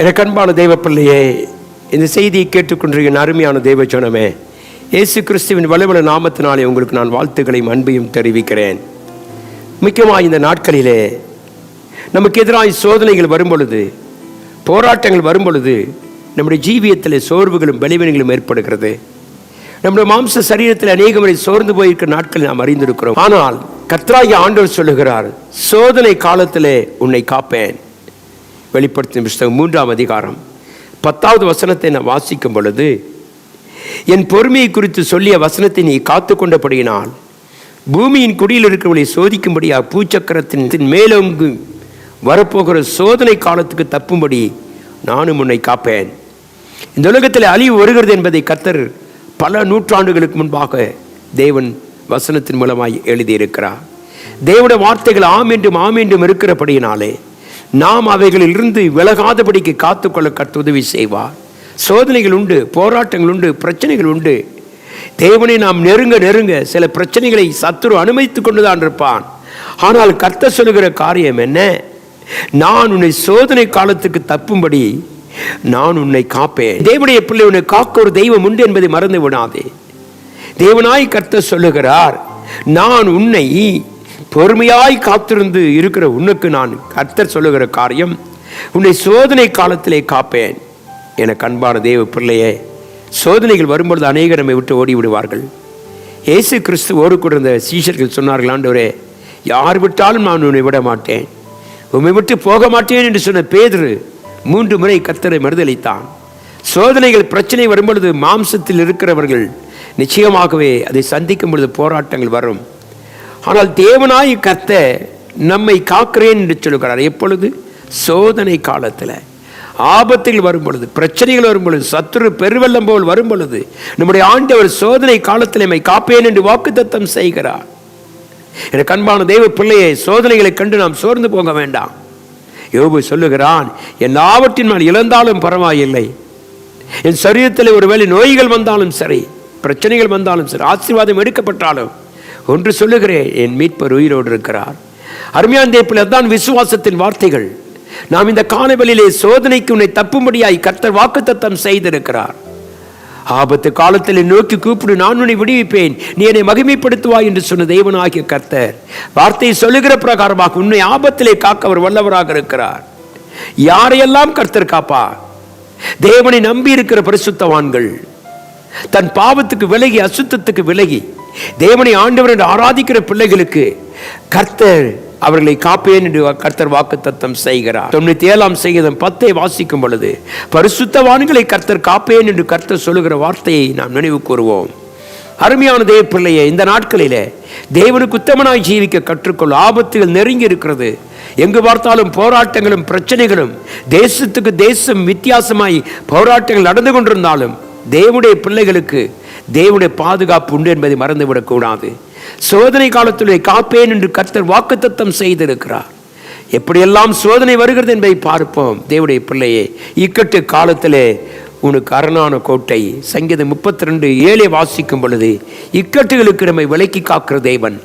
எனக்கு அன்பான தெய்வ பிள்ளையே இந்த செய்தியை கேட்டுக்கொண்டிருக்கிற அருமையான தெய்வ ஜனமே இயேசு கிறிஸ்துவின் வலுவல நாமத்தினாலே உங்களுக்கு நான் வாழ்த்துக்களையும் அன்பையும் தெரிவிக்கிறேன். முக்கியமாக இந்த நாட்களிலே நமக்கு எதிராக சோதனைகள் வரும் பொழுது போராட்டங்கள் வரும் பொழுது நம்முடைய ஜீவியத்தில் சோர்வுகளும் பலிவீனங்களும் ஏற்படுகிறது. நம்முடைய மாம்ச சரீரத்தில் அநேக முறை சோர்ந்து போயிருக்கிற நாட்கள் நாம் அறிந்திருக்கிறோம். ஆனால் கத்ராகி ஆண்டவர் சொல்லுகிறார் சோதனை காலத்திலே உன்னை காப்பேன். வெளிப்படுத்தின புஸ்தகம் மூன்றாம் அதிகாரம். பத்தாவது வசனத்தை நான் வாசிக்கும் பொழுது என் பொறுமையை குறித்து சொல்லிய வசனத்தை நீ காத்து கொண்டபடியினால் பூமியின் குடியில் இருக்கிறவர்களை சோதிக்கும்படியா பூச்சக்கரத்தின் மேலோங்கு வரப்போகிற சோதனை காலத்துக்கு தப்பும்படி நானும் உன்னை காப்பேன். இந்த உலகத்தில் அழிவு வருகிறது என்பதை கத்தர் பல நூற்றாண்டுகளுக்கு முன்பாக தேவன் வசனத்தின் மூலமாய் எழுதியிருக்கிறார். தேவனுடைய வார்த்தைகள் ஆம் என்றும் ஆம் என்றும் இருக்கிறபடியினாலே நாம் அவைகளிலிருந்து விலகாதபடிக்கு காத்துக்கொள்ள கற்று உதவி செய்வார். சோதனைகள் உண்டு போராட்டங்கள் உண்டு பிரச்சனைகள் உண்டு. தேவனை நாம் நெருங்க நெருங்க சில பிரச்சனைகளை சத்துரு அனுமதித்துக் கொண்டுதான் இருப்பான். ஆனால் கர்த்த சொல்லுகிற காரியம் என்ன? நான் உன்னை சோதனை காலத்துக்கு தப்பும்படி நான் உன்னை காப்பேன். தேவனுடைய பிள்ளை உன்னை காக்க ஒரு தெய்வம் உண்டு என்பதை மறந்து விடாதே. தேவனாய் கர்த்த சொல்லுகிறார் நான் உன்னை பொறுமையாய் காத்திருந்து இருக்கிற உனக்கு நான் கர்த்தர் சொல்லுகிற காரியம் உன்னை சோதனை காலத்திலே காப்பேன். என கண்பான தேவ பிள்ளையே சோதனைகள் வரும்பொழுது அநேகர் நம்மை விட்டு ஓடி விடுவார்கள். இயேசு கிறிஸ்து ஓடிக்கொண்டிருந்த சீஷர்கள் சொன்னார்கள் ஆண்டவரே யார் விட்டாலும் நான் உன்னை விட மாட்டேன். உண்மை விட்டு போக மாட்டேன் என்று சொன்ன பேதுரு மூன்று முறை கர்த்தரை மறுதளித்தான். சோதனைகள் பிரச்சனை வரும்பொழுது மாம்சத்தில் இருக்கிறவர்கள் நிச்சயமாகவே அதை சந்திக்கும் பொழுது போராட்டங்கள் வரும். ஆனால் தேவனாய் கத்த நம்மை காக்கிறேன் என்று சொல்லுகிறார். எப்பொழுது? சோதனை காலத்தில். ஆபத்தில் வரும் பொழுது பிரச்சனைகள் வரும் பொழுது சத்துரு பெருவெல்லம் போல் வரும் பொழுது நம்முடைய ஆண்டவர் சோதனை காலத்தில் நம்மை காப்பேன் என்று வாக்குத்தத்தம் செய்கிறார். எனக்கு அன்பான தெய்வ பிள்ளையை சோதனைகளை கண்டு நாம் சோர்ந்து போக வேண்டாம். யோபு சொல்லுகிறான் என் ஆவற்றின் நான் இழந்தாலும் பரவாயில்லை. என் சரீரத்தில் ஒருவேளை நோய்கள் வந்தாலும் சரி பிரச்சனைகள் வந்தாலும் சரி ஆசீர்வாதம் எடுக்கப்பட்டாலும் ஒன்று சொல்லுகிறேன். என் மீட்பர் உயிரோடு இருக்கிறார். அருமையான தேப்பில் தான் விசுவாசத்தின் வார்த்தைகள். நாம் இந்த காலவெளியிலே சோதனைக்கு உன்னை தப்பும்படியாய் கர்த்தர் வாக்குத்தத்தம் செய்திருக்கிறார். ஆபத்து காலத்தில் நோக்கி கூப்பிடு நான் உன்னை விடுவிப்பேன். நீ என்னை மகிமைப்படுத்துவாய் என்று சொன்ன தெய்வனாகிய கர்த்தர். வார்த்தையை சொல்லுகிற பிரகாரமாக உன்னை ஆபத்திலே காக்க அவர் வல்லவராக இருக்கிறார். யாரையெல்லாம் கர்த்தர் காப்பா? தேவனை நம்பி இருக்கிற பரிசுத்தவான்கள். தன் பாவத்துக்கு விலகி அசுத்தத்துக்கு விலகி தேவனை ஆண்டவர் என்று ஆராதிக்கிற பிள்ளைகளுக்கு கர்த்தர் அவர்களை காப்பேன் என்று கர்த்தர் வாக்கு தத்தம் செய்கிறார். தொண்ணூத்தி ஏழாம் செய்தம் பத்தை வாசிக்கும் பொழுது பரிசுத்தவான்களை கர்த்தர் காப்பேன் என்று கர்த்தர் சொல்லுகிற வார்த்தையை நாம் நினைவு கூறுவோம். அருமையான தேவ பிள்ளையே இந்த நாட்களிலே தேவனுக்கு உத்தமனாய் ஜீவிக்க கற்றுக்கொள். ஆபத்துகள் நெருங்கி இருக்கிறது. எங்கு பார்த்தாலும் போராட்டங்களும் பிரச்சனைகளும் தேசத்துக்கு தேசம் வித்தியாசமாய் போராட்டங்கள் நடந்து கொண்டிருந்தாலும் தேவனுடைய பிள்ளைகளுக்கு தேவனுடைய பாதுகாப்பு உண்டு என்பதை மறந்துவிடக்கூடாது சோதனை காலத்திலே காப்பேன் என்று கர்த்தர் வாக்குத்தத்தம் செய்திருக்கிறார். எப்படியெல்லாம் சோதனை வருகிறது என்பதை பார்ப்போம். தேவனுடைய பிள்ளையே இக்கட்டு காலத்திலே உனக்கு அரணான கோட்டை சங்கீதம் முப்பத்தி ரெண்டு ஏழை வாசிக்கும் பொழுது இக்கட்டுகளுக்கு நம்மை விலக்கி காக்கிற தேவன்.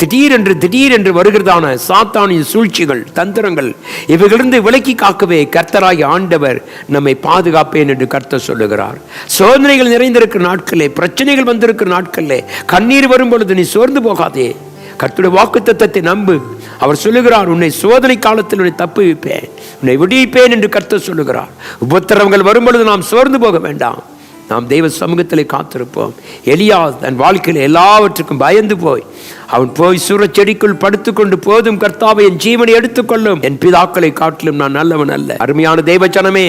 திடீரென்று திடீரென்று வருகிறதான சாத்தானின் சூழ்ச்சிகள் தந்திரங்கள் இவைகளிருந்து விலக்கி காக்கவே கர்த்தராகி ஆண்டவர் நம்மை பாதுகாப்பேன் என்று கர்த்தர் சொல்லுகிறார். சோதனைகள் நிறைந்திருக்கிற நாட்களே பிரச்சனைகள் வந்திருக்கிற நாட்களே கண்ணீர் வரும் பொழுது நீ சோர்ந்து போகாதே. கர்த்தடைய வாக்கு தத்தத்தை நம்பு. அவர் சொல்லுகிறார் உன்னை சோதனை காலத்தில் உன்னை தப்பு வைப்பேன் உன்னை விடுவிப்பேன் என்று கர்த்தர் சொல்லுகிறார். உபத்திரவங்கள் வரும் பொழுது நாம் சோர்ந்து போக வேண்டாம். நாம் தெய்வ சமூகத்தில் காத்திருப்போம். எலியா தன் வாழ்க்கையில் எல்லாவற்றுக்கும் பயந்து போய் அவன் போய் சூரச் செடிக்குள் படுத்துக்கொண்டு போதும் கர்த்தாவை என் ஜீவனை எடுத்துக்கொள்ளும். என் பிதாக்களை காட்டிலும் நான் நல்லவன் அல்ல. அருமையான தெய்வச்சனமே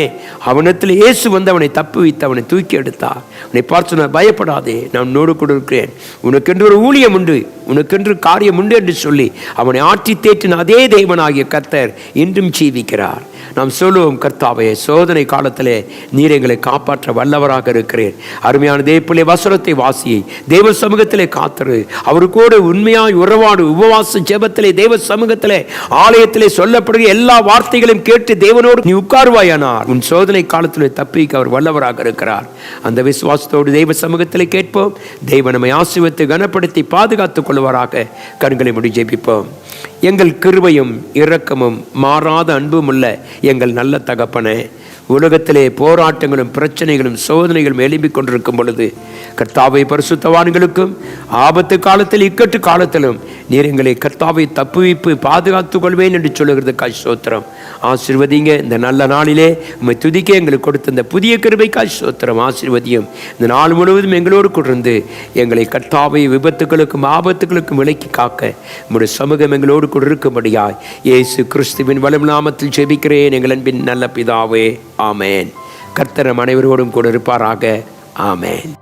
அவனத்தில் இயேசு வந்து அவனை தப்பு வைத்து அவனை தூக்கி எடுத்தார் அவனை பார்த்து நான் பயப்படாதே நான் நோடு கொடுக்கிறேன் உனக்கென்று ஒரு ஊழியம் உண்டு உனக்கென்று காரியம் உண்டு என்று சொல்லி அவனை ஆற்றி தேற்றின அதே தெய்வனாகிய கர்த்தர் இன்றும் ஜீவிக்கிறார். நாம் சொல்லுவோம் கர்த்தாவே சோதனை காலத்திலே நீர் எங்களை காப்பாற்ற வல்லவராக இருக்கிறேன் அருமையான தேவப்பிள்ளை வசனத்தை வாசி. தேவ சமூகத்திலே காத்துரு. அவருக்கோடு உண்மையாய் உறவாடு. உபவாச ஜெபத்திலே தேவ சமூகத்திலே ஆலயத்திலே சொல்லப்படுகிற எல்லா வார்த்தைகளையும் கேட்டு தேவனோடு நீ உட்கார்வாயானார் உன் சோதனை காலத்திலே தப்பிக்க அவர் வல்லவராக இருக்கிறார். அந்த விசுவாசத்தோடு தெய்வ சமூகத்திலே கேட்போம். தெய்வ நம்மை ஆசிர்வத்தை கனப்படுத்தி பாதுகாத்துக் கொள்வாராக கண்களை முடி ஜெபிப்போம். எங்கள் கிருபையும் இரக்கமும் மாறாத அன்பும் உள்ள எங்கள் நல்ல தகப்பனே உலகத்திலே போராட்டங்களும் பிரச்சனைகளும் சோதனைகளும் எழும்பிக் கொண்டிருக்கும் பொழுது கர்த்தாவை பரிசுத்தவான்களுக்கும் ஆபத்து காலத்தில் இக்கட்டு காலத்திலும் நீர் எங்களை கர்த்தாவை தப்புவிப்பு பாதுகாத்துக் கொள்வேன் என்று சொல்லுகிறது காய் சோத்திரம் ஆசிர்வதிங்க இந்த நல்ல நாளிலே உண்மை துதிக்க எங்களுக்கு கொடுத்த இந்த புதிய கிருபை காய் சோத்திரம் ஆசிர்வதியும் இந்த நாள் முழுவதும் எங்களோடு கொண்டு எங்களை கர்த்தாவை விபத்துகளுக்கும் ஆபத்துகளுக்கும் விலக்கி காக்க உங்களுடைய சமூகம் எங்களோடு கொடுக்கும்படியாய் இயேசு கிறிஸ்துவின் வலும் நாமத்தில் ஜெபிக்கிறேன் எங்கள் அன்பின் நல்ல பிதாவே. ஆமேன். கர்த்தரம் அனைவரோடும் கூட இருப்பாராக. ஆமேன்.